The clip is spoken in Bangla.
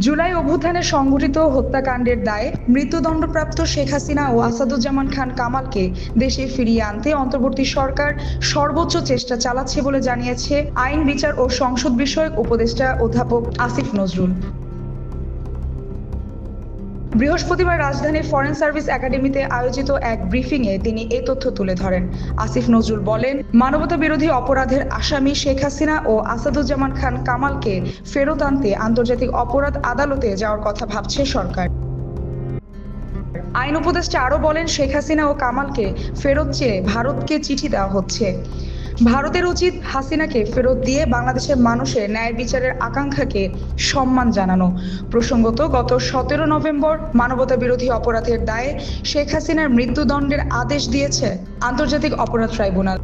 জুলাই অভ্যুত্থানে সংঘটিত হত্যাকাণ্ডের দায়ে মৃত্যুদণ্ডপ্রাপ্ত শেখ হাসিনা ও আসাদুজ্জামান খান কামালকে দেশে ফিরিয়ে আনতে অন্তর্বর্তী সরকার সর্বোচ্চ চেষ্টা চালাচ্ছে বলে জানিয়েছে আইন, বিচার ও সংসদ বিষয়ক উপদেষ্টা অধ্যাপক আসিফ নজরুল। বৃহস্পতিবার রাজধানীর ফরেন সার্ভিস একাডেমিতে আয়োজিত এক ব্রিফিংয়ে তিনি এই তথ্য তুলে ধরেন। আসিফ নজরুল বলেন মানবতা বিরোধী অপরাধের আসামি শেখ হাসিনা ও আসাদুজ্জামান খান কামালকে ফেরত আনতে আন্তর্জাতিক অপরাধ আদালতে যাওয়ার কথা ভাবছে সরকার। আইন উপদেষ্টা আরও বলেন, শেখ হাসিনা ও কামালকে ফেরত চেয়ে ভারতকে চিঠি দেওয়া হচ্ছে। ভারতের উচিত হাসিনাকে ফেরত দিয়ে বাংলাদেশের মানুষের ন্যায় বিচারের আকাঙ্ক্ষাকে সম্মান জানানো। প্রসঙ্গত, গত সতেরো নভেম্বর মানবতা বিরোধী অপরাধের দায়ে শেখ হাসিনার মৃত্যুদণ্ডের আদেশ দিয়েছে আন্তর্জাতিক অপরাধ ট্রাইব্যুনাল।